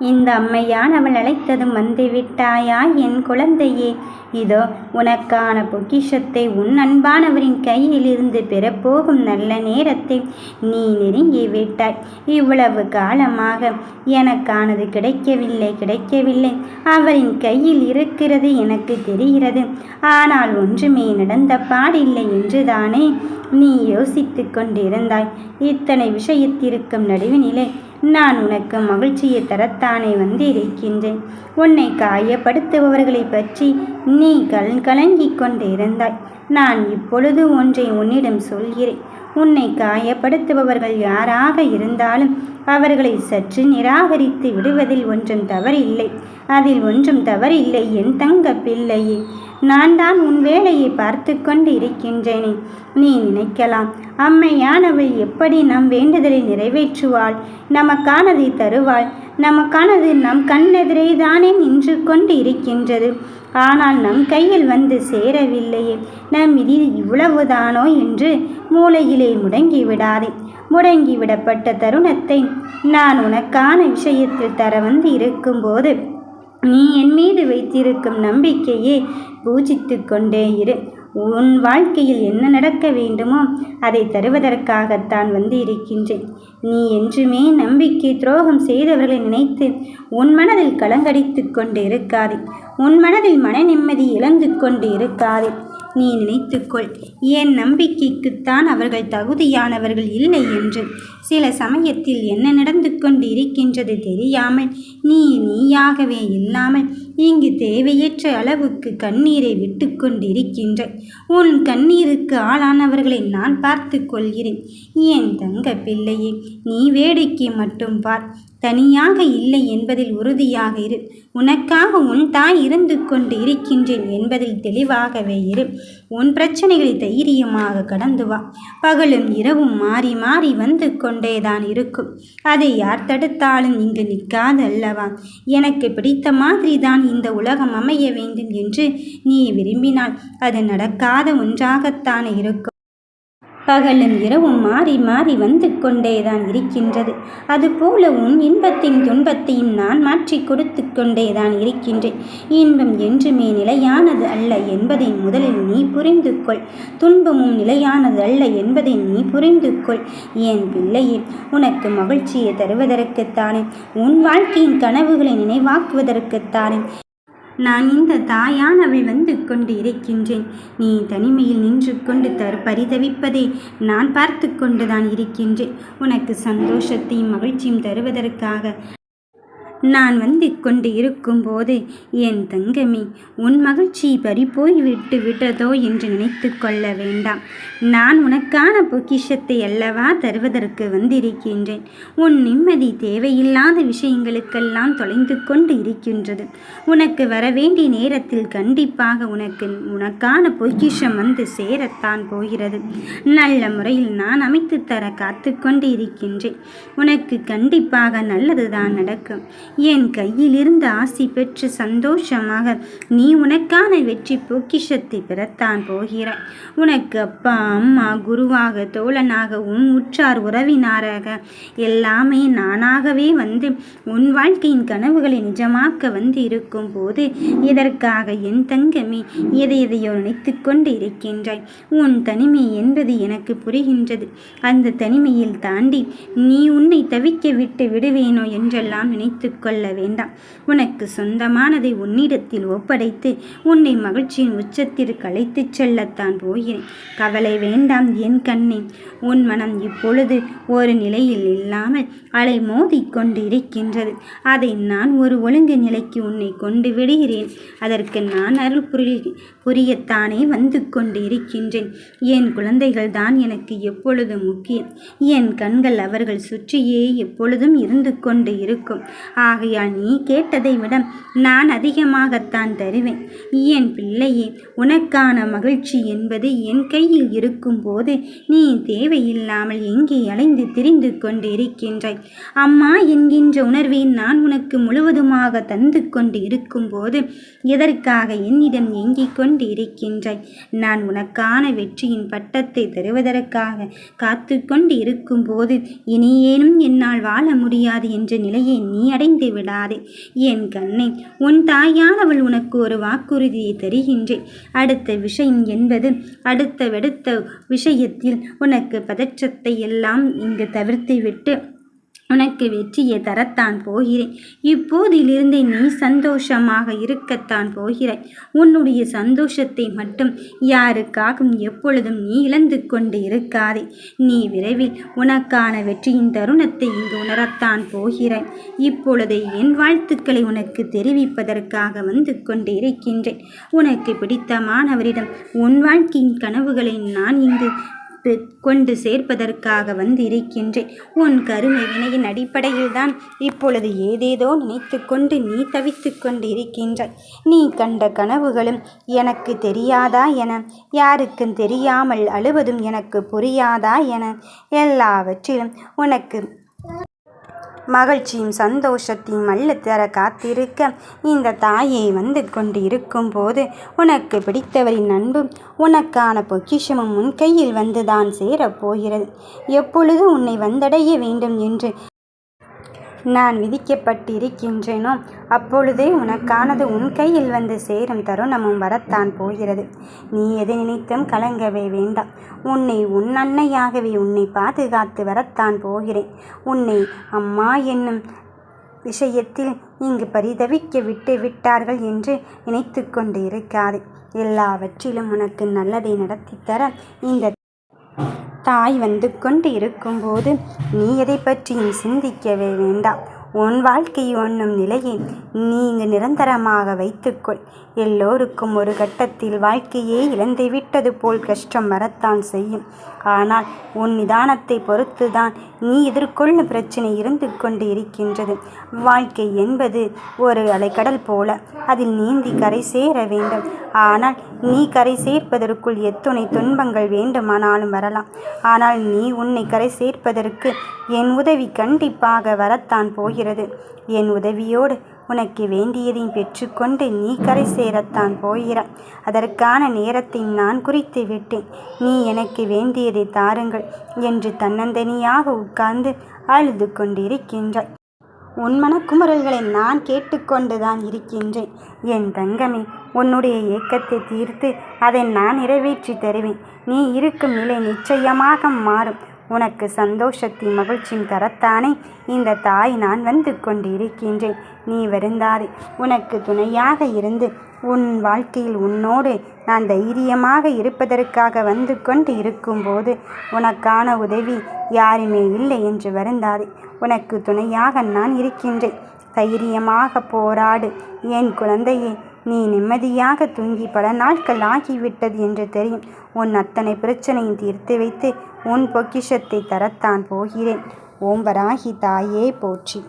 இந்த அம்மையானவள் அழைத்ததும் வந்து விட்டாயா? என் குழந்தையே இதோ உனக்கான பொக்கிஷத்தை உன் அன்பானவரின் கையிலிருந்து பெறப்போகும் நல்ல நேரத்தை நீ நெருங்கி விட்டாய். இவ்வளவு காலமாக எனக்கானது கிடைக்கவில்லை கிடைக்கவில்லை. அவரின் கையில் இருக்கிறது எனக்கு தெரிகிறது. ஆனால் ஒன்றுமே நடந்த பாடில்லை என்றுதானே நீ யோசித்து கொண்டிருந்தாய். இத்தனை விஷயத்திற்கும் நடுவினிலே நான் உனக்கு மகிழ்ச்சியை தரத்தானே வந்திருக்கின்றேன் உன்னை காயப்படுத்துபவர்களை பற்றி நீ கல் கலங்கிக் கொண்டிருந்தாய். நான் இப்பொழுது ஒன்றை உன்னிடம் சொல்கிறேன். உன்னை காயப்படுத்துபவர்கள் யாராக இருந்தாலும் அவர்களை சற்று நிராகரித்து விடுவதில் ஒன்றும் தவறில்லை. அதில் ஒன்றும் தவறில்லை. என் தங்க பிள்ளையே நான் தான் உன் வேலையை பார்த்து கொண்டு இருக்கின்றேனே நீ நினைக்கலாம் அம்மையானவள் எப்படி நம் வேண்டுதலை நிறைவேற்றுவாள்? நமக்கானதை தருவாள். நமக்கானது நம் கண்ணெதிரே தானே நின்று கொண்டு இருக்கின்றது ஆனால் நம் கையில் வந்து சேரவில்லையே. நம் இது இவ்வளவுதானோ என்று மூளையிலே முடங்கி விடாதே முடங்கிவிடப்பட்ட தருணத்தை நான் உனக்கான விஷயத்தில் தர வந்து இருக்கும்போது நீ என் மீது வைத்திருக்கும் நம்பிக்கையே பூஜித்து கொண்டே இரு. உன் வாழ்க்கையில் என்ன நடக்க வேண்டுமோ அதை தருவதற்காகத்தான் வந்து இருக்கின்றேன். நீ என்றுமே நம்பிக்கை துரோகம் செய்தவர்களை நினைத்து உன் மனதில் கலங்கடித்து கொண்டு இருக்காதே உன் மனதில் மன நிம்மதி இழந்து கொண்டு இருக்காதே நீ நினைத்துக்கொள். என் நம்பிக்கைக்குத்தான் அவர்கள் தகுதியானவர்கள் இல்லை என்று. சில சமயத்தில் என்ன நடந்து கொண்டு இருக்கின்றது தெரியாமல் நீ நீயாகவே இல்லாமல் இங்கு தேவையற்ற அளவுக்கு கண்ணீரை விட்டு கொண்டிருக்கின்ற உன் கண்ணீருக்கு ஆளானவர்களை நான் பார்த்து கொள்கிறேன். என் தங்க பிள்ளையே நீ வேடிக்கை மட்டும் பார். தனியாக இல்லை என்பதில் உறுதியாக இரு. உனக்காக உன் தாய் இருந்து கொண்டு இருக்கின்றேன் என்பதில் தெளிவாகவே இரு. உன் பிரச்சனைகளை தைரியமாக கடந்து வா. பகலும் இரவும் மாறி மாறி வந்து கொண்டேதான் இருக்கும். அதை யார் தடுத்தாலும் இங்கு நிற்காதல்லவா எனக்கு பிடித்த மாதிரி தான் இந்த உலகம் அமைய வேண்டும் என்று நீ விரும்பினால் அது நடக்காத ஒன்றாகத்தானே இருக்கும். பகலும் இரவும் மாறி மாறி வந்து கொண்டேதான் இருக்கின்றது. அதுபோலவும் இன்பத்தையும் துன்பத்தையும் நான் மாற்றி கொடுத்து கொண்டேதான் இருக்கின்றேன். இன்பம் என்றுமே நிலையானது அல்ல என்பதை முதலில் நீ புரிந்து கொள் துன்பமும் நிலையானது அல்ல என்பதை நீ புரிந்து கொள் என் பிள்ளையே உனக்கு மகிழ்ச்சியை தருவதற்குத்தானே. உன் வாழ்க்கையின் கனவுகளை நினைவாக்குவதற்குத்தானே. நான் இந்த தாயானவள் வந்து கொண்டு இருக்கின்றேன் நீ தனிமையில் நின்று கொண்டு தர் பரிதவிப்பதை நான் பார்த்து கொண்டுதான் இருக்கின்றேன். உனக்கு சந்தோஷத்தையும் மகிழ்ச்சியும் தருவதற்காக நான் வந்து கொண்டு இருக்கும்போது என் தங்கமி உன் மகிழ்ச்சி பறிபோய் விட்டு விட்டதோ என்று நினைத்து கொள்ள வேண்டாம். நான் உனக்கான பொக்கிஷத்தை அல்லவா தருவதற்கு வந்திருக்கின்றேன். உன் நிம்மதி தேவையில்லாத விஷயங்களுக்கெல்லாம் தொலைந்து கொண்டு இருக்கின்றது. உனக்கு வரவேண்டிய நேரத்தில் கண்டிப்பாக உனக்கு உனக்கான பொக்கிஷம் வந்து சேரத்தான் போகிறது. நல்ல முறையில் நான் அமைத்து தர காத்து கொண்டு இருக்கின்றேன். உனக்கு கண்டிப்பாக நல்லதுதான் நடக்கும். என் கையிலிருந்து ஆசி பெற்று சந்தோஷமாக நீ உனக்கான வெற்றி பொக்கிஷத்தை பெறத்தான் போகிறாய். உனக்கு அப்பா அம்மா குருவாக தோழனாக உன் உற்றார் உறவினாராக எல்லாமே நானாகவே வந்து உன் வாழ்க்கையின் கனவுகளை நிஜமாக்க வந்து இருக்கும் போது இதற்காக என் தங்கமே எதை எதையோ நினைத்து கொண்டு இருக்கின்றாய்? உன் தனிமை என்பது எனக்கு புரிகின்றது. அந்த தனிமையில் தாண்டி நீ உன்னை தவிக்க விட்டு விடுவேனோ என்றெல்லாம் நினைத்து கொள்ள வேண்டாம். உனக்கு சொந்தமானதை உன்னிடத்தில் ஒப்படைத்து உன்னை மகிழ்ச்சியின் உச்சத்திற்கு அழைத்துச் செல்லத்தான் போகிறேன். கவலை வேண்டாம் என் கண்ணே. உன் மனம் இப்பொழுது ஒரு நிலையில் இல்லாமல் அலை மோதிக்கொண்டு இருக்கின்றது அதை நான் ஒரு ஒழுங்கு நிலைக்கு உன்னை கொண்டு விடுகிறேன். அதற்கு நான் அருள் புரிய புரியத்தானே வந்து கொண்டு இருக்கின்றேன் என் குழந்தைகள் தான் எனக்கு எப்பொழுது முக்கியம். என் கண்கள் அவர்கள் சுற்றியே எப்பொழுதும் இருந்து கொண்டு இருக்கும். ஆகையால் நீ கேட்டதை விட நான் அதிகமாகத்தான் தருவேன். என் பிள்ளையே உனக்கான மகிழ்ச்சி என்பது என் கையில் இருக்கும்போது நீ தேவையில்லாமல் எங்கே அலைந்து திரிந்து கொண்டு இருக்கின்றாய் அம்மா என்கின்ற உணர்வை நான் உனக்கு முழுவதுமாக தந்து கொண்டு இருக்கும்போது எதற்காக என்னிடம் ஏங்கிக் கொண்டு இருக்கின்றாய் நான் உனக்கான வெற்றியின் பட்டத்தை தருவதற்காக காத்து கொண்டு இருக்கும்போது இனியேனும் என்னால் வாழ முடியாது என்ற நிலையை நீ அடைந்து நினைந்து விடாதே. என் கண்ணே உன் தாயானவள் உனக்கு ஒரு வாக்குறுதியை தருகின்றேன். அடுத்த விஷயம் என்பது அடுத்த வெடுத்த விஷயத்தில் உனக்கு பதற்றத்தை எல்லாம் இங்கு தவிர்த்துவிட்டு உனக்கு வெற்றியை தரத்தான் போகிறேன். இப்போதிலிருந்து நீ சந்தோஷமாக இருக்கத்தான் போகிறாய். உன்னுடைய சந்தோஷத்தை மட்டும் யாருக்காகவும் எப்பொழுதும் நீ இழந்து கொண்டு இருக்காதே. நீ விரைவில் உனக்கான வெற்றியின் தருணத்தை இங்கு உணரத்தான் போகிறாய். இப்பொழுது என் வாழ்த்துக்களை உனக்கு தெரிவிப்பதற்காக வந்து கொண்டு இருக்கின்றேன். உனக்கு பிடித்தமானவரிடம் உன் வாழ்க்கையின் கனவுகளை நான் இங்கு கொண்டு சேர்ப்பதற்காக வந்து இருக்கின்றேன் உன் கருமை வினையின் அடிப்படையில்தான் இப்பொழுது ஏதேதோ நினைத்து கொண்டு நீ தவித்து கொண்டு இருக்கின்றாய் நீ கண்ட கனவுகளும் எனக்கு தெரியாதா என யாருக்கும் தெரியாமல் அழுவதும் எனக்கு புரியாதா என எல்லாவற்றிலும் உனக்கு மகிழ்ச்சியும் சந்தோஷத்தையும் அள்ளத்தர காத்திருக்க இந்த தாயை வந்து கொண்டு இருக்கும்போது உனக்கு பிடித்தவரின் அன்பும் உனக்கான பொக்கிஷமும் உன் கையில் வந்துதான் சேரப்போகிறது. எப்பொழுது உன்னை வந்தடைய வேண்டும் என்று நான் விதிக்கப்பட்டிருக்கின்றேனோ அப்பொழுதே உனக்கானது உன் கையில் வந்து சேரும் தருணமும் வரத்தான் போகிறது. நீ எது நினைத்தும் கலங்கவே வேண்டாம். உன்னை உன் அன்னையாகவே உன்னை பாதுகாத்து வரத்தான் போகிறேன். உன்னை அம்மா என்னும் விஷயத்தில் இங்கு பரிதவிக்க விட்டு விட்டார்கள் என்று நினைத்து கொண்டு இருக்காது. எல்லாவற்றிலும் உனக்கு நல்லதை நடத்தித்தர இந்த தாய் வந்து கொண்டு இருக்கும்போது நீ எதை பற்றியும் சிந்திக்கவே வேண்டாம். உன் வாழ்க்கை ஒண்ணும் நிலையை நீ இங்கு நிரந்தரமாக வைத்துக்கொள். எல்லோருக்கும் ஒரு கட்டத்தில் வாழ்க்கையே இழந்துவிட்டது போல் கஷ்டம் வரத்தான் செய்யும். ஆனால் உன் நிதானத்தை பொறுத்துதான் நீ எதிர்கொள்ளும் பிரச்சனை இருந்து கொண்டு இருக்கின்றது. வாழ்க்கை என்பது ஒரு அலைக்கடல் போல. அதில் நீந்தி கரை சேர வேண்டும். ஆனால் நீ கரை சேர்ப்பதற்குள் எத்துணை துன்பங்கள் வேண்டுமானாலும் வரலாம். ஆனால் நீ உன்னை கரை சேர்ப்பதற்கு என் உதவி கண்டிப்பாக வரத்தான் போகிறது. என் உதவியோடு உனக்கு வேண்டியதையும் பெற்றுக்கொண்டு நீ கரை சேரத்தான் போகிறாய். அதற்கான நேரத்தை நான் குறித்து விட்டேன். நீ எனக்கு வேண்டியதை தாருங்கள் என்று தன்னந்தனியாக உட்கார்ந்து அழுது கொண்டிருக்கின்றாய். உன் மனக்குமுறல்களை நான் கேட்டுக்கொண்டுதான் இருக்கின்றேன். என் தங்கமே உன்னுடைய ஏக்கத்தை தீர்த்து அதை நான் நிறைவேற்றி தருவேன். நீ இருக்கும் நிலை நிச்சயமாக மாறும். உனக்கு சந்தோஷத்தையும் மகிழ்ச்சியும் தரத்தானே. இந்த தாய் நான் வந்து கொண்டிருக்கின்றேன். நீ வருந்தாதே. உனக்கு துணையாக இருந்து உன் வாழ்க்கையில் உன்னோடு நான் தைரியமாக இருப்பதற்காக வந்து கொண்டு இருக்கும்போது உனக்கான உதவி யாருமே இல்லை என்று வருந்தாதே. உனக்கு துணையாக நான் இருக்கின்றேன். தைரியமாக போராடு. என் குழந்தையே நீ நிம்மதியாக தூங்கி பல நாட்கள் ஆகிவிட்டது என்று தெரியும். உன் அத்தனை பிரச்சனையும் தீர்த்து வைத்து உன் பொக்கிஷத்தை தரத்தான் போகிறேன். ஓம்பராகி தாயே போற்றி.